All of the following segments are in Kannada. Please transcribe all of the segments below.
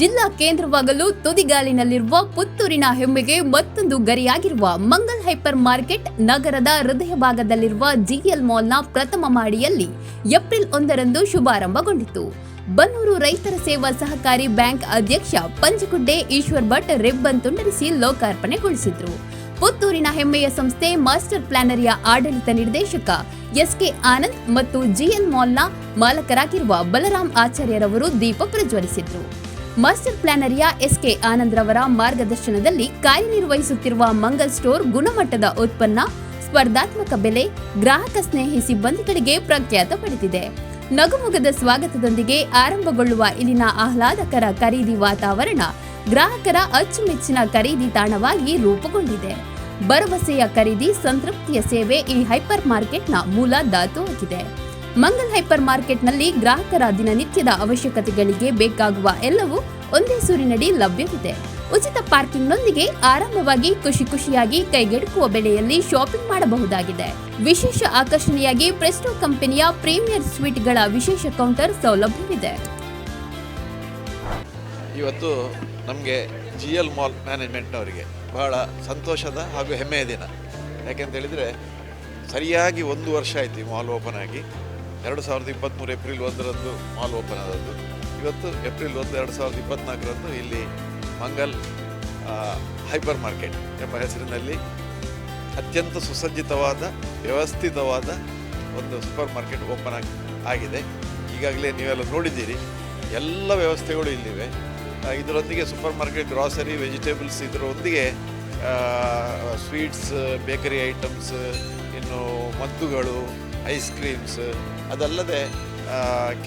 ಜಿಲ್ಲಾ ಕೇಂದ್ರವಾಗಲು ತುದಿಗಾಲಿನಲ್ಲಿರುವ ಪುತ್ತೂರಿನ ಹೆಮ್ಮೆಗೆ ಮತ್ತೊಂದು ಗರಿಯಾಗಿರುವ ಮಂಗಲ್ ಹೈಪರ್ ಮಾರ್ಕೆಟ್ ನಗರದ ಹೃದಯ ಭಾಗದಲ್ಲಿರುವ ಜಿಎಲ್ ಮಾಲ್ನ ಪ್ರಥಮ ಮಾಡಿಯಲ್ಲಿ ಏಪ್ರಿಲ್ ಒಂದರಂದು ಶುಭಾರಂಭಗೊಂಡಿತು. ಬನ್ನೂರು ರೈತರ ಸೇವಾ ಸಹಕಾರಿ ಬ್ಯಾಂಕ್ ಅಧ್ಯಕ್ಷ ಪಂಚಗುಡ್ಡೆ ಈಶ್ವರ್ ಭಟ್ ರಿಬ್ಬನ್ ತುಂಡರಿಸಿ ಲೋಕಾರ್ಪಣೆಗೊಳಿಸಿದ್ರು. ಪುತ್ತೂರಿನ ಹೆಮ್ಮೆಯ ಸಂಸ್ಥೆ ಮಾಸ್ಟರ್ ಪ್ಲಾನರಿಯ ಆಡಳಿತ ನಿರ್ದೇಶಕ ಎಸ್ಕೆ ಆನಂದ್ ಮತ್ತು ಜಿಎಲ್ ಮಾಲ್ನ ಮಾಲಕರಾಗಿರುವ ಬಲರಾಮ್ ಆಚಾರ್ಯರವರು ದೀಪ ಪ್ರಜ್ವಲಿಸಿದ್ರು. ಮಾಸ್ಟರ್ ಪ್ಲಾನರಿಯ ಎಸ್ಕೆ ಆನಂದ್ ರವರ ಮಾರ್ಗದರ್ಶನದಲ್ಲಿ ಕಾರ್ಯನಿರ್ವಹಿಸುತ್ತಿರುವ ಮಂಗಲ್ ಸ್ಟೋರ್ ಗುಣಮಟ್ಟದ ಉತ್ಪನ್ನ, ಸ್ಪರ್ಧಾತ್ಮಕ ಬೆಲೆ, ಗ್ರಾಹಕ ಸ್ನೇಹಿ ಸಿಬ್ಬಂದಿಗಳಿಗೆ ಪ್ರಖ್ಯಾತ ಪಡೆದಿದೆ. ನಗುಮುಗದ ಸ್ವಾಗತದೊಂದಿಗೆ ಆರಂಭಗೊಳ್ಳುವ ಇಲ್ಲಿನ ಆಹ್ಲಾದಕರ ಖರೀದಿ ವಾತಾವರಣ ಗ್ರಾಹಕರ ಅಚ್ಚುಮೆಚ್ಚಿನ ಖರೀದಿ ತಾಣವಾಗಿ ರೂಪುಗೊಂಡಿದೆ. ಭರವಸೆಯ ಖರೀದಿ, ಸಂತೃಪ್ತಿಯ ಸೇವೆ ಈ ಹೈಪರ್ ಮಾರ್ಕೆಟ್ನ ಮೂಲ ಧಾತುವಾಗಿದೆ ಮಂಗಲ್ ಹೈಪರ್ ಮಾರ್ಕೆಟ್ನಲ್ಲಿ ಗ್ರಾಹಕರ ದಿನನಿತ್ಯದ ಅವಶ್ಯಕತೆಗಳಿಗೆ ಬೇಕಾಗುವ ಎಲ್ಲವೂ ಒಂದೇ ಸೂರಿನಡಿ ಲಭ್ಯವಿದೆ. ಉಚಿತ ಪಾರ್ಕಿಂಗ್ನೊಂದಿಗೆ ಆರಂಭವಾಗಿ ಖುಷಿ ಖುಷಿಯಾಗಿ ಕೈಗೆಟುಕುವ ಬೆಲೆಯಲ್ಲಿ ಶಾಪಿಂಗ್ ಮಾಡಬಹುದಾಗಿದೆ. ವಿಶೇಷ ಆಕರ್ಷಣೆಯಾಗಿ ಪ್ರೆಸ್ಟೋ ಕಂಪನಿಯ ಪ್ರೀಮಿಯರ್ ಸ್ವೀಟ್ಗಳ ವಿಶೇಷ ಕೌಂಟರ್ ಸೌಲಭ್ಯವಿದೆ. ಇವತ್ತು ನಮಗೆ ಜಿ ಎಲ್ ಮಾಲ್ ಮ್ಯಾನೇಜ್ಮೆಂಟ್ನವರಿಗೆ ಬಹಳ ಸಂತೋಷದ ಹಾಗೂ ಹೆಮ್ಮೆಯ ದಿನ. ಯಾಕೆಂತ ಹೇಳಿದರೆ, ಸರಿಯಾಗಿ ಒಂದು ವರ್ಷ ಆಯಿತು ಮಾಲ್ ಓಪನ್ ಆಗಿ. ಎರಡು ಸಾವಿರದ ಇಪ್ಪತ್ತ್ಮೂರು ಏಪ್ರಿಲ್ ಒಂದರಂದು ಮಾಲ್ ಓಪನ್ ಆದದ್ದು. ಇವತ್ತು ಏಪ್ರಿಲ್ ಒಂದು, ಎರಡು ಸಾವಿರದ ಇಪ್ಪತ್ತ್ನಾಲ್ಕರಂದು ಇಲ್ಲಿ ಮಂಗಲ್ ಹೈಪರ್ ಮಾರ್ಕೆಟ್ ಎಂಬ ಹೆಸರಿನಲ್ಲಿ ಅತ್ಯಂತ ಸುಸಜ್ಜಿತವಾದ, ವ್ಯವಸ್ಥಿತವಾದ ಒಂದು ಸೂಪರ್ ಮಾರ್ಕೆಟ್ ಓಪನ್ ಆಗಿ, ಆಗಿದೆ. ಈಗಾಗಲೇ ನೀವೆಲ್ಲ ನೋಡಿದ್ದೀರಿ, ಎಲ್ಲ ವ್ಯವಸ್ಥೆಗಳು ಇಲ್ಲಿವೆ. ಇದರೊಂದಿಗೆ ಸೂಪರ್ ಮಾರ್ಕೆಟ್ ಗ್ರಾಸರಿ, ವೆಜಿಟೇಬಲ್ಸ್ ಇದರೊಂದಿಗೆ ಸ್ವೀಟ್ಸ್, ಬೇಕರಿ ಐಟಮ್ಸ್, ಇನ್ನು ಮದ್ದುಗಳು ಐಸ್ ಕ್ರೀಮ್ಸ್, ಅದಲ್ಲದೆ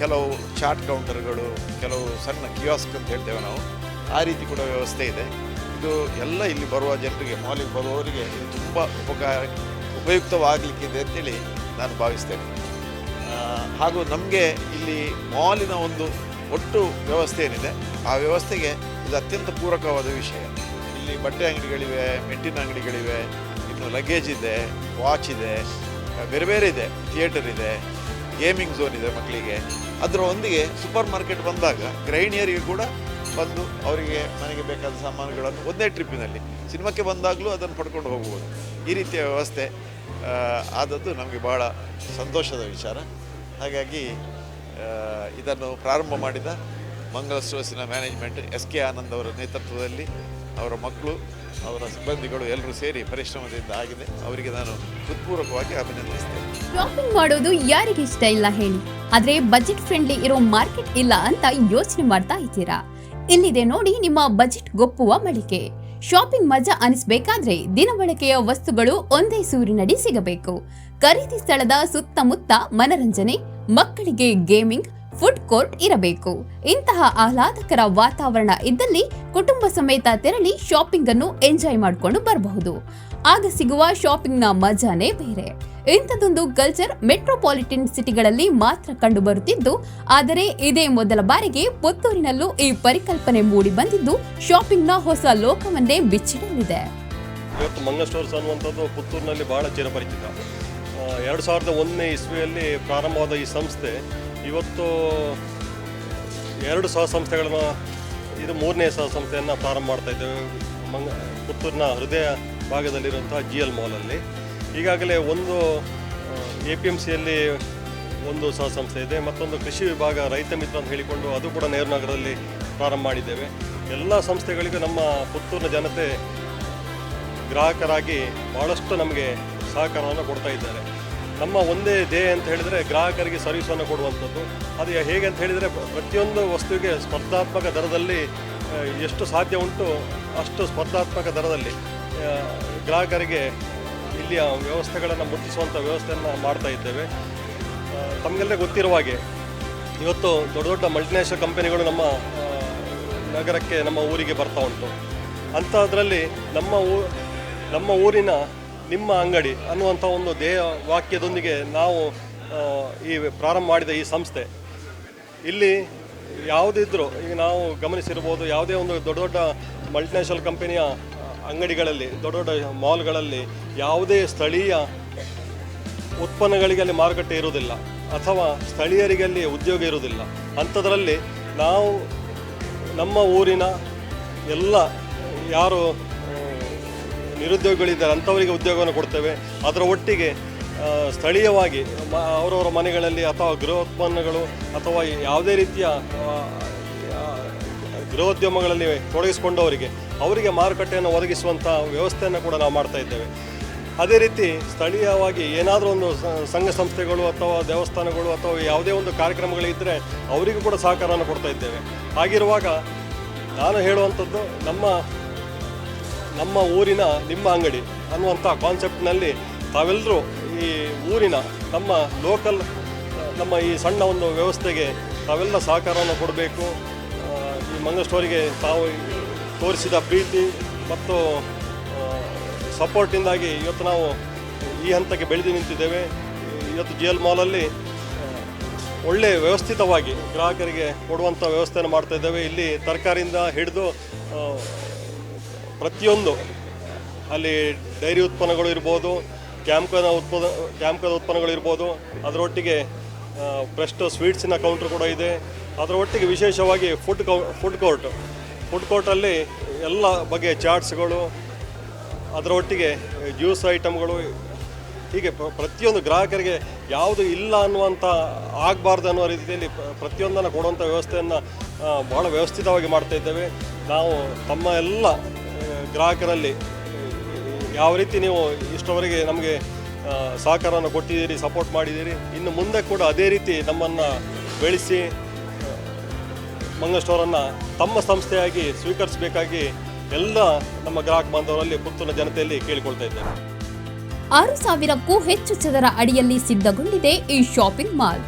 ಕೆಲವು ಚಾಟ್ ಕೌಂಟರ್ಗಳು, ಕೆಲವು ಸಣ್ಣ ಕಿಯಾಸ್ಕ್ ಅಂತ ಹೇಳ್ತೇವೆ ನಾವು, ಆ ರೀತಿ ಕೂಡ ವ್ಯವಸ್ಥೆ ಇದೆ. ಇದು ಎಲ್ಲ ಇಲ್ಲಿ ಬರುವ ಜನರಿಗೆ ಮಾಲಿಗೆ ಬರುವವರಿಗೆ ತುಂಬ ಉಪಕಾರ, ಉಪಯುಕ್ತವಾಗಲಿಕ್ಕಿದೆ ಅಂತೇಳಿ ನಾನು ಭಾವಿಸ್ತೇನೆ. ಹಾಗೂ ನಮಗೆ ಇಲ್ಲಿ ಮಾಲಿನ ಒಂದು ಒಟ್ಟು ವ್ಯವಸ್ಥೆ ಏನಿದೆ, ಆ ವ್ಯವಸ್ಥೆಗೆ ಇದು ಅತ್ಯಂತ ಪೂರಕವಾದ ವಿಷಯ. ಇಲ್ಲಿ ಬಟ್ಟೆ ಅಂಗಡಿಗಳಿವೆ, ಮೆಟ್ಟಿನ ಅಂಗಡಿಗಳಿವೆ, ಇನ್ನು ಲಗೇಜ್ ಇದೆ ವಾಚ್ ಇದೆ. ಬೇರೆ ಬೇರೆ ಇದೆ ಥಿಯೇಟರ್ ಇದೆ ಗೇಮಿಂಗ್ ಝೋನ್ ಇದೆ ಮಕ್ಕಳಿಗೆ ಅದರೊಂದಿಗೆ ಸೂಪರ್ ಮಾರ್ಕೆಟ್ ಬಂದಾಗ ಗೃಹಿಣಿಯರಿಗೆ ಕೂಡ ಬಂದು ಅವರಿಗೆ ಮನೆಗೆ ಬೇಕಾದ ಸಾಮಾನುಗಳನ್ನು ಒಂದೇ ಟ್ರಿಪ್ಪಿನಲ್ಲಿ ಸಿನಿಮಾಕ್ಕೆ ಬಂದಾಗಲೂ ಅದನ್ನು ಪಡ್ಕೊಂಡು ಹೋಗ್ಬೋದು. ಈ ರೀತಿಯ ವ್ಯವಸ್ಥೆ ಆದದ್ದು ನಮಗೆ ಬಹಳ ಸಂತೋಷದ ವಿಚಾರ. ಹಾಗಾಗಿ ಇದನ್ನು ಪ್ರಾರಂಭ ಮಾಡಿದ ಮಂಗಳ ಸ್ಟೋರ್ಸಿನ ಮ್ಯಾನೇಜ್ಮೆಂಟ್ ಎಸ್ ಕೆ ಆನಂದ್ ಅವರ ನೇತೃತ್ವದಲ್ಲಿ ಅವರ ಮಕ್ಕಳು, ಅವರ ಸಿಬ್ಬಂದಿಗಳು ಎಲ್ಲರೂ ಸೇರಿ ಪರಿಶ್ರಮದಿಂದ ಆಗಿದೆ. ಅವರಿಗೆ ನಾನು ಹೃತ್ಪೂರ್ವಕವಾಗಿ ಅಭಿನಂದಿಸ್ತೇನೆ. ಶಾಪಿಂಗ್ ಮಾಡೋದು ಯಾರಿಗೆ ಇಷ್ಟ ಇಲ್ಲ ಹೇಳಿ? ಆದ್ರೆ ಬಜೆಟ್ ಫ್ರೆಂಡ್ಲಿ ಇರೋ ಮಾರ್ಕೆಟ್ ಇಲ್ಲ ಅಂತ ಯೋಚನೆ ಮಾಡ್ತಾ ಇದ್ದೀರಾ? ಇಲ್ಲಿದೆ ನೋಡಿ ನಿಮ್ಮ ಬಜೆಟ್ ಗೊಪ್ಪುವ ಮಳಿಗೆ. ಶಾಪಿಂಗ್ ಮಜಾ ಅನಿಸ್ಬೇಕಾದ್ರೆ ದಿನಬಳಕೆಯ ವಸ್ತುಗಳು ಒಂದೇ ಸೂರಿನಡಿ ಸಿಗಬೇಕು. ಖರೀದಿ ಸ್ಥಳದ ಸುತ್ತಮುತ್ತ ಮನರಂಜನೆ, ಮಕ್ಕಳಿಗೆ ಗೇಮಿಂಗ್ ಫುಡ್ ಕೋರ್ಟ್ ಇರಬೇಕು. ಇಂತಹ ಆಹ್ಲಾದಕರ ವಾತಾವರಣ ಇದ್ದಲ್ಲಿ ಕುಟುಂಬ ಸಮೇತ ತೆರಳಿ ಶಾಪಿಂಗ್ ಅನ್ನು ಎಂಜಾಯ್ ಮಾಡಿಕೊಂಡು ಬರಬಹುದು. ಆಗ ಸಿಗುವ ಶಾಪಿಂಗ್ನ ಮಜಾನೇ ಬೇರೆ. ಇಂಥದೊಂದು ಕಲ್ಚರ್ ಮೆಟ್ರೋಪಾಲಿಟನ್ ಸಿಟಿಗಳಲ್ಲಿ ಮಾತ್ರ ಕಂಡುಬರುತ್ತಿದ್ದು ಆದರೆ ಇದೇ ಮೊದಲ ಬಾರಿಗೆ ಪುತ್ತೂರಿನಲ್ಲೂ ಈ ಪರಿಕಲ್ಪನೆ ಮೂಡಿ ಬಂದಿದ್ದು ಶಾಪಿಂಗ್ನ ಹೊಸ ಲೋಕವನ್ನೇ ಬಿಚ್ಚಿಡಲಿದೆ. ಇವತ್ತು ಮಂಗ ಸ್ಟೋರ್ಸ್ ಅನ್ನುವಂಥದ್ದು ಪುತ್ತೂರಿನಲ್ಲಿ ಬಹಳ ಚಿರಪರಿಚಿತ. ಎರಡು ಸಾವಿರದ ಒಂದನೇ ಇಸ್ವಿಯಲ್ಲಿ ಪ್ರಾರಂಭವಾದ ಈ ಸಂಸ್ಥೆ ಇವತ್ತು ಎರಡು ಸಹ ಸಂಸ್ಥೆಗಳನ್ನು, ಇದು ಮೂರನೇ ಸಹ ಸಂಸ್ಥೆಯನ್ನು ಪ್ರಾರಂಭ ಮಾಡ್ತಾ ಇದ್ದೇವೆ. ಮಂಗ, ಪುತ್ತೂರಿನ ಹೃದಯ ಭಾಗದಲ್ಲಿರುವಂತಹ ಜಿ ಎಲ್ ಮಾಲಲ್ಲಿ ಈಗಾಗಲೇ ಒಂದು ಎ ಪಿ ಎಂ ಸಿಯಲ್ಲಿ ಒಂದು ಸಹ ಸಂಸ್ಥೆ ಇದೆ. ಮತ್ತೊಂದು ಕೃಷಿ ವಿಭಾಗ ರೈತ ಮಿತ್ರ ಅಂತ ಹೇಳಿಕೊಂಡು ಅದು ಕೂಡ ನೇರುನಗರದಲ್ಲಿ ಪ್ರಾರಂಭ ಮಾಡಿದ್ದೇವೆ. ಎಲ್ಲ ಸಂಸ್ಥೆಗಳಿಗೂ ನಮ್ಮ ಪುತ್ತೂರಿನ ಜನತೆ ಗ್ರಾಹಕರಾಗಿ ಭಾಳಷ್ಟು ನಮಗೆ ಸಹಕಾರವನ್ನು ಕೊಡ್ತಾ ಇದ್ದಾರೆ. ನಮ್ಮ ಒಂದೇ ಧ್ಯೇಯ ಅಂತ ಹೇಳಿದರೆ ಗ್ರಾಹಕರಿಗೆ ಸರ್ವಿಸನ್ನು ಕೊಡುವಂಥದ್ದು. ಅದು ಹೇಗೆ ಅಂತ ಹೇಳಿದರೆ ಪ್ರತಿಯೊಂದು ವಸ್ತುವಿಗೆ ಸ್ಪರ್ಧಾತ್ಮಕ ದರದಲ್ಲಿ ಎಷ್ಟು ಸಾಧ್ಯ ಉಂಟು ಅಷ್ಟು ಸ್ಪರ್ಧಾತ್ಮಕ ದರದಲ್ಲಿ ಗ್ರಾಹಕರಿಗೆ ಇಲ್ಲಿಯ ವ್ಯವಸ್ಥೆಗಳನ್ನು ಮುಟ್ಟಿಸುವಂಥ ವ್ಯವಸ್ಥೆಯನ್ನು ಮಾಡ್ತಾ ಇದ್ದೇವೆ. ತಮಗೆಲ್ಲೇ ಗೊತ್ತಿರುವ ಹಾಗೆ, ಇವತ್ತು ದೊಡ್ಡ ದೊಡ್ಡ ಮಲ್ಟಿನ್ಯಾಷನಲ್ ಕಂಪನಿಗಳು ನಮ್ಮ ನಗರಕ್ಕೆ ನಮ್ಮ ಊರಿಗೆ ಬರ್ತಾ ಉಂಟು. ಅಂಥದ್ರಲ್ಲಿ ನಮ್ಮ ಊ, ನಮ್ಮ ಊರಿನ ನಿಮ್ಮ ಅಂಗಡಿ ಅನ್ನುವಂಥ ಒಂದು ದೇಹ ವಾಕ್ಯದೊಂದಿಗೆ ನಾವು ಈ ಪ್ರಾರಂಭ ಮಾಡಿದ ಈ ಸಂಸ್ಥೆ. ಇಲ್ಲಿ ಯಾವುದಿದ್ರೂ, ಈಗ ನಾವು ಗಮನಿಸಿರ್ಬೋದು, ಯಾವುದೇ ಒಂದು ದೊಡ್ಡ ದೊಡ್ಡ ಮಲ್ಟಿನ್ಯಾಷನಲ್ ಕಂಪನಿಯ ಅಂಗಡಿಗಳಲ್ಲಿ, ದೊಡ್ಡ ದೊಡ್ಡ ಮಾಲ್ಗಳಲ್ಲಿ ಯಾವುದೇ ಸ್ಥಳೀಯ ಉತ್ಪನ್ನಗಳಿಗೆ ಅಲ್ಲಿ ಮಾರುಕಟ್ಟೆ ಇರುವುದಿಲ್ಲ, ಅಥವಾ ಸ್ಥಳೀಯರಿಗೆ ಅಲ್ಲಿ ಉದ್ಯೋಗ ಇರುವುದಿಲ್ಲ. ಅಂಥದ್ರಲ್ಲಿ ನಾವು ನಮ್ಮ ಊರಿನ ಎಲ್ಲ ಯಾರು ನಿರುದ್ಯೋಗಿಗಳಿದ್ದಾರೆ, ಅಂಥವರಿಗೆ ಉದ್ಯೋಗವನ್ನು ಕೊಡ್ತೇವೆ. ಅದರ ಒಟ್ಟಿಗೆ ಸ್ಥಳೀಯವಾಗಿ ಅವರವರ ಮನೆಗಳಲ್ಲಿ ಅಥವಾ ಗೃಹೋತ್ಪನ್ನಗಳು ಅಥವಾ ಯಾವುದೇ ರೀತಿಯ ಗೃಹೋದ್ಯಮಗಳಲ್ಲಿ ತೊಡಗಿಸಿಕೊಂಡವರಿಗೆ, ಅವರಿಗೆ ಮಾರುಕಟ್ಟೆಯನ್ನು ಒದಗಿಸುವಂಥ ವ್ಯವಸ್ಥೆಯನ್ನು ಕೂಡ ನಾವು ಮಾಡ್ತಾ ಇದ್ದೇವೆ. ಅದೇ ರೀತಿ ಸ್ಥಳೀಯವಾಗಿ ಏನಾದರೂ ಒಂದು ಸಂಘ ಸಂಸ್ಥೆಗಳು ಅಥವಾ ದೇವಸ್ಥಾನಗಳು ಅಥವಾ ಯಾವುದೇ ಒಂದು ಕಾರ್ಯಕ್ರಮಗಳಿದ್ದರೆ ಅವರಿಗೂ ಕೂಡ ಸಹಕಾರವನ್ನು ಕೊಡ್ತಾ ಇದ್ದೇವೆ. ಹಾಗಿರುವಾಗ, ನಾನು ಹೇಳುವಂಥದ್ದು ನಮ್ಮ ನಮ್ಮ ಊರಿನ ನಿಮ್ಮ ಅಂಗಡಿ ಅನ್ನುವಂಥ ಕಾನ್ಸೆಪ್ಟ್ನಲ್ಲಿ ತಾವೆಲ್ಲರೂ ಈ ಊರಿನ ನಮ್ಮ ಲೋಕಲ್ ನಮ್ಮ ಈ ಸಣ್ಣ ಒಂದು ವ್ಯವಸ್ಥೆಗೆ ತಾವೆಲ್ಲ ಸಹಕಾರವನ್ನು ಕೊಡಬೇಕು. ಈ ಮಂಗ ಸ್ಟೋರಿಗೆ ತಾವು ತೋರಿಸಿದ ಪ್ರೀತಿ ಮತ್ತು ಸಪೋರ್ಟಿಂದಾಗಿ ಇವತ್ತು ನಾವು ಈ ಹಂತಕ್ಕೆ ಬೆಳೆದು ನಿಂತಿದ್ದೇವೆ. ಇವತ್ತು ಜಿ ಎಲ್ ಮಾಲಲ್ಲಿ ಒಳ್ಳೆ ವ್ಯವಸ್ಥಿತವಾಗಿ ಗ್ರಾಹಕರಿಗೆ ಕೊಡುವಂಥ ವ್ಯವಸ್ಥೆಯನ್ನು ಮಾಡ್ತಾ ಇದ್ದೇವೆ. ಇಲ್ಲಿ ತರಕಾರಿಯಿಂದ ಹಿಡಿದು ಪ್ರತಿಯೊಂದು ಅಲ್ಲಿ ಡೈರಿ ಉತ್ಪನ್ನಗಳು ಇರ್ಬೋದು ಕ್ಯಾಂಪ್ಕದ ಉತ್ಪನ್ನ ಕ್ಯಾಂಪ್ಕದ ಉತ್ಪನ್ನಗಳು ಇರ್ಬೋದು, ಅದರೊಟ್ಟಿಗೆ ಫ್ರೆಸ್ಟ್ ಸ್ವೀಟ್ಸಿನ ಕೌಂಟ್ರ್ ಕೂಡ ಇದೆ. ಅದರ ಒಟ್ಟಿಗೆ ವಿಶೇಷವಾಗಿ ಫುಡ್ ಕೌ ಫುಡ್ ಕೋರ್ಟ್ ಫುಡ್ ಕೋರ್ಟಲ್ಲಿ ಎಲ್ಲ ಬಗೆಯ ಚಾಟ್ಸ್ಗಳು, ಅದರೊಟ್ಟಿಗೆ ಜ್ಯೂಸ್ ಐಟಮ್ಗಳು, ಹೀಗೆ ಪ್ರತಿಯೊಂದು ಗ್ರಾಹಕರಿಗೆ ಯಾವುದು ಇಲ್ಲ ಅನ್ನುವಂಥ ಆಗಬಾರ್ದು ಅನ್ನೋ ರೀತಿಯಲ್ಲಿ ಪ್ರ- ಪ್ರತಿಯೊಂದನ್ನು ಕೊಡುವಂಥ ವ್ಯವಸ್ಥೆಯನ್ನು ಭಾಳ ವ್ಯವಸ್ಥಿತವಾಗಿ ಮಾಡ್ತಾ ಇದ್ದೇವೆ. ನಾವು ತಮ್ಮ ಎಲ್ಲ ಗ್ರಾಹಕರಲ್ಲಿ ಯಾವ ರೀತಿ ನೀವು ಇಷ್ಟವರೆಗೆ ನಮಗೆ ಸಹಕಾರವನ್ನು ಕೊಟ್ಟಿದ್ದೀರಿ ಸಪೋರ್ಟ್ ಮಾಡಿದ್ದೀರಿ, ಇನ್ನು ಮುಂದೆ ಕೂಡ ಅದೇ ರೀತಿ ನಮ್ಮನ್ನು ಬೆಳೆಸಿ ಮಂಗ ಸ್ಟೋರನ್ನು ತಮ್ಮ ಸಂಸ್ಥೆಯಾಗಿ ಸ್ವೀಕರಿಸಬೇಕಾಗಿ ಎಲ್ಲ ನಮ್ಮ ಗ್ರಾಹಕ ಬಾಂಧವರಲ್ಲಿ, ಪುತ್ತೂರಿನ ಜನತೆಯಲ್ಲಿ ಕೇಳಿಕೊಳ್ತಾ ಇದ್ದೇನೆ. ಆರು ಸಾವಿರಕ್ಕೂ ಹೆಚ್ಚು ಚದರ ಅಡಿಯಲ್ಲಿ ಸಿದ್ಧಗೊಂಡಿದೆ ಈ ಶಾಪಿಂಗ್ ಮಾಲ್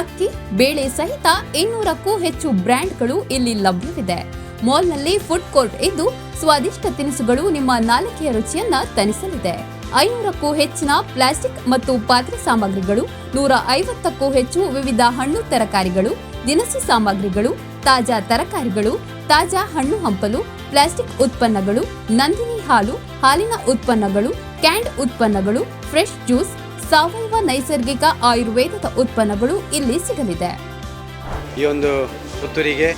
ಅಕ್ಕಿ, ಬೇಳೆ ಸಹಿತ ಇನ್ನೂರಕ್ಕೂ ಹೆಚ್ಚು ಬ್ರ್ಯಾಂಡ್ಗಳು ಇಲ್ಲಿ ಲಭ್ಯವಿದೆ. ಮಾಲ್ನಲ್ಲಿ ಫುಡ್ ಕೋರ್ಟ್ ಇದ್ದು ಸ್ವಾದಿಷ್ಟ ತಿನಿಸುಗಳು ನಿಮ್ಮ ನಾಲಿಗೆಯ ರುಚಿಯನ್ನ ತನಿಸಲಿದೆ. ಐನೂರಕ್ಕೂ ಹೆಚ್ಚಿನ ಪ್ಲಾಸ್ಟಿಕ್ ಮತ್ತು ಪಾತ್ರೆ ಸಾಮಗ್ರಿಗಳು ನೂರ ಐವತ್ತಕ್ಕೂ ಹೆಚ್ಚು ವಿವಿಧ ಹಣ್ಣು ತರಕಾರಿಗಳು, ದಿನಸಿ ಸಾಮಗ್ರಿಗಳು, ತಾಜಾ ತರಕಾರಿಗಳು, ತಾಜಾ ಹಣ್ಣು ಹಂಪಲು, ಪ್ಲಾಸ್ಟಿಕ್ ಉತ್ಪನ್ನಗಳು, ನಂದಿನಿ ಹಾಲು, ಹಾಲಿನ ಉತ್ಪನ್ನಗಳು ಕ್ಯಾಂಡ್ ಉತ್ಪನ್ನಗಳು, ಫ್ರೆಶ್ ಜ್ಯೂಸ್, ಸಾವಯವ ನೈಸರ್ಗಿಕ ಆಯುರ್ವೇದದ ಉತ್ಪನ್ನಗಳು ಇಲ್ಲಿ ಸಿಗಲಿದೆ. ಈ ಒಂದು ಪುತ್ತೂರಿಗೆ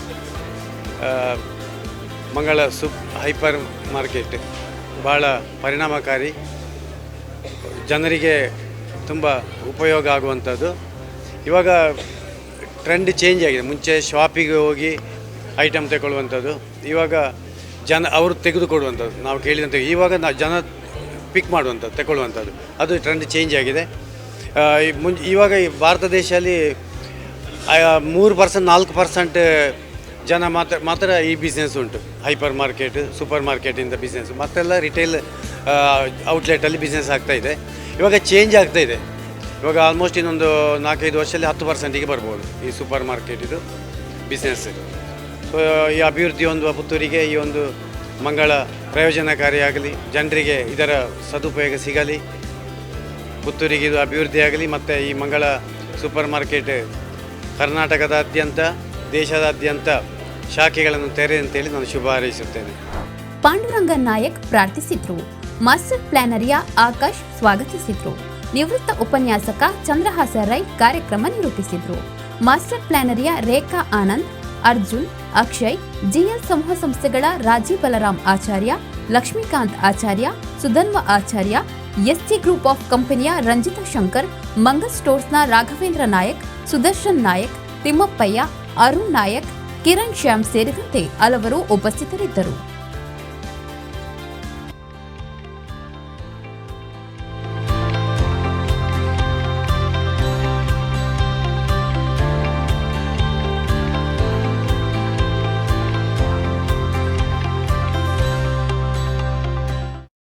ಮಂಗಳ ಸೂಪ್ ಹೈಪರ್ ಮಾರ್ಕೆಟ್ ಭಾಳ ಪರಿಣಾಮಕಾರಿ. ಜನರಿಗೆ ತುಂಬ ಉಪಯೋಗ ಆಗುವಂಥದ್ದು. ಇವಾಗ ಟ್ರೆಂಡ್ ಚೇಂಜ್ ಆಗಿದೆ. ಮುಂಚೆ ಶಾಪಿಗೆ ಹೋಗಿ ಐಟಮ್ ತಗೊಳ್ಳುವಂಥದ್ದು. ಇವಾಗ ಜನ ಅವರು ತೆಗೆದುಕೊಡುವಂಥದ್ದು. ನಾವು ಕೇಳಿದಂಥ ಇವಾಗ ನಾವು ಜನ ಪಿಕ್ ಮಾಡುವಂಥದ್ದು, ತಗೊಳ್ಳುವಂಥದ್ದು. ಅದು ಟ್ರೆಂಡ್ ಚೇಂಜ್ ಆಗಿದೆ. ಮುಂ ಇವಾಗ ಭಾರತ ದೇಶದಲ್ಲಿ ಮೂರು ಪರ್ಸೆಂಟ್ ನಾಲ್ಕು ಪರ್ಸೆಂಟ್ ಜನ ಮಾತ್ರ ಮಾತ್ರ ಈ ಬಿಸ್ನೆಸ್ ಉಂಟು. ಹೈಪರ್ ಮಾರ್ಕೆಟ್ ಸೂಪರ್ ಮಾರ್ಕೆಟಿಂದ ಬಿಸ್ನೆಸ್ ಮತ್ತೆಲ್ಲ ರಿಟೇಲ್ ಔಟ್ಲೆಟಲ್ಲಿ ಬಿಸ್ನೆಸ್ ಆಗ್ತಾ ಇದೆ. ಇವಾಗ ಚೇಂಜ್ ಆಗ್ತಾ ಇದೆ. ಇವಾಗ ಆಲ್ಮೋಸ್ಟ್ ಇನ್ನೊಂದು ನಾಲ್ಕೈದು ವರ್ಷದಲ್ಲಿ ಹತ್ತು ಪರ್ಸೆಂಟಿಗೆ ಬರ್ಬೋದು ಈ ಸೂಪರ್ ಮಾರ್ಕೆಟ್ ಇದು ಬಿಸ್ನೆಸ್ ಸೊ ಈ ಅಭಿವೃದ್ಧಿ ಒಂದು ಪುತ್ತೂರಿಗೆ, ಈ ಒಂದು ಮಂಗಳ ಪ್ರಯೋಜನಕಾರಿಯಾಗಲಿ ಜನರಿಗೆ ಇದರ ಸದುಪಯೋಗ ಸಿಗಲಿ, ಪುತ್ತೂರಿಗೆ ಇದು ಅಭಿವೃದ್ಧಿ ಆಗಲಿ, ಮತ್ತು ಈ ಮಂಗಳ ಸೂಪರ್ ಮಾರ್ಕೆಟ್ ಕರ್ನಾಟಕದಾದ್ಯಂತ, ದೇಶದಾದ್ಯಂತ ಶಾಖೆಗಳನ್ನು ತೆರೆ ಅಂತೇಳಿ ನಾನು ಶುಭ ಹಾರೈಸುತ್ತೇನೆ. ಪಾಂಡುರಂಗ ನಾಯಕ್ ಪ್ರಾರ್ಥಿಸಿದ್ರು. ಮಾಸ್ಟರ್ ಪ್ಲಾನರಿಯ ಆಕಾಶ್ ಸ್ವಾಗತಿಸಿದ್ರು. ನಿವೃತ್ತ ಉಪನ್ಯಾಸಕ ಚಂದ್ರಹಾಸ ರೈ ಕಾರ್ಯಕ್ರಮ ನಿರೂಪಿಸಿದ್ರು. ಮಾಸ್ಟರ್ ಪ್ಲಾನರಿಯ ರೇಖಾ ಆನಂದ್, ಅರ್ಜುನ್, ಅಕ್ಷಯ್, ಜಿಎಲ್ ಸಮೂಹ ಸಂಸ್ಥೆಗಳ Rajeev Balaram Acharya, Lakshmikant Acharya, Sudhanva Acharya ST group of ಕಂಪನಿಯ ರಂಜಿತಾ ಶಂಕರ್, ಮಂಗಲ್ ಸ್ಟೋರ್ಸ್ನ ರಾಘವೇಂದ್ರ ನಾಯಕ್, ಸುದರ್ಶನ್ ನಾಯಕ್, ತಿಮ್ಮಪ್ಪಯ್ಯ, ಅರುಣ್ ನಾಯಕ್ ಕಿರಣ್ ಶ್ಯಾಮ್ ಸೇರಿದಂತೆ ಹಲವರು ಉಪಸ್ಥಿತರಿದ್ದರು.